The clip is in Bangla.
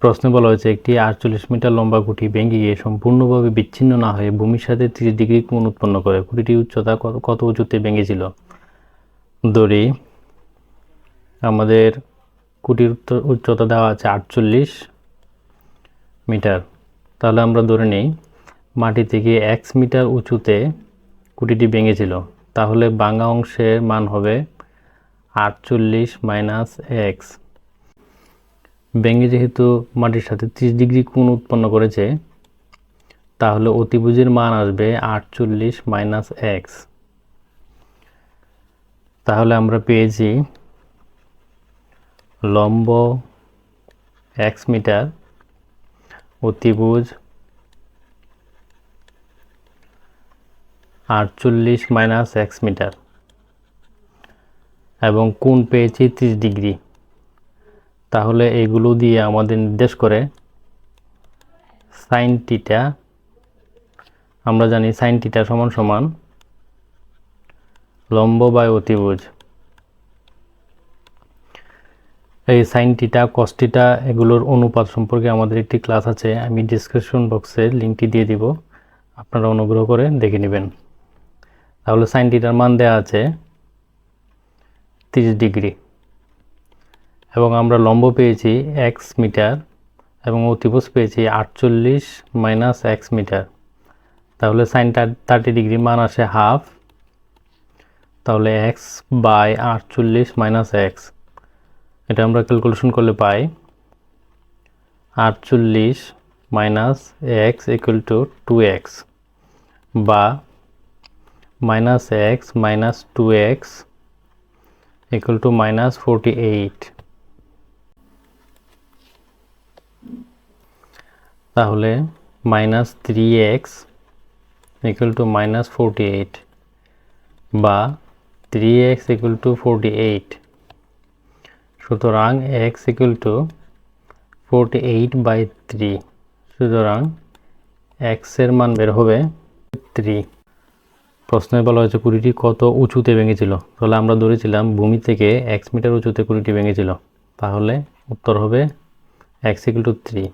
প্রশ্নে বলা হয়েছে, একটি আটচল্লিশ মিটার লম্বা খুঁটি ভেঙে গিয়ে সম্পূর্ণভাবে বিচ্ছিন্ন না হয়ে ভূমির সাথে তিরিশ ডিগ্রি কোণ উৎপন্ন করে। খুঁটিটির উচ্চতা কত- উঁচুতে ভেঙেছিল? দড়ি আমাদের উচ্চ- উচ্চতা দেওয়া আছে আটচল্লিশ মিটার। তাহলে আমরা ধরে নিই, মাটি থেকে এক্স মিটার উঁচুতে খুঁটিটি ভেঙেছিল। তাহলে ভাঙা অংশের মান হবে আটচল্লিশ মাইনাস এক্স। ভেঙে যেহেতু মাটির সাথে ত্রিশ ডিগ্রি কোণ উৎপন্ন করেছে, তাহলে অতিভুজের মান আসবে আটচল্লিশ মাইনাস এক্স তাহলে আমরা পেয়েছি লম্ব এক্স মিটার অতিভুজ আটচল্লিশ মাইনাস এক্স মিটার। এবং কোণ পেয়েছি ত্রিশ ডিগ্রি। তাহলে এগুলো দিয়ে আমাদের নির্দেশ করে সাইন টিটা আমরা জানি সাইন টিটা সমান সমান লম্ব বাই অতিভুজ। এই সাইন টিটা কস্টিটা এগুলোর অনুপাত সম্পর্কে আমাদের একটি ক্লাস আছে, আমি ডিসক্রিপশন বক্সে লিঙ্কটি দিয়ে দিব, আপনারা অনুগ্রহ করে দেখে নেবেন। তাহলে সাইন টিটার মান দেওয়া আছে তিরিশ ডিগ্রি। এবং আমরা লম্ব পেয়েছি এক্স মিটার এবং অতিভুজ পেয়েছি আটচল্লিশ মাইনাস এক্স মিটার। তাহলে সাইন থার্টি ডিগ্রি মান আসে হাফ তাহলে এক্স বাই আটচল্লিশ মাইনাস এক্স এটা আমরা ক্যালকুলেশন করলে পাই আটচল্লিশ minus x equal to two x বা minus x minus two x equal to minus forty eight তাহলে minus three x equal to minus forty eight বা three x equal to forty eight সুতরাং x equal to forty eight by three সুতরাং এক্সের মান বের হবে থ্রি প্রশ্নে বলা হয়েছে কুড়িটি কত উঁচুতে ভেঙেছিল। তাহলে আমরা ধরেছিলাম ভূমি থেকে এক্স মিটার উঁচুতে কুড়িটি ভেঙেছিল। তাহলে উত্তর হবে এক্স ইকুয়াল টু থ্রি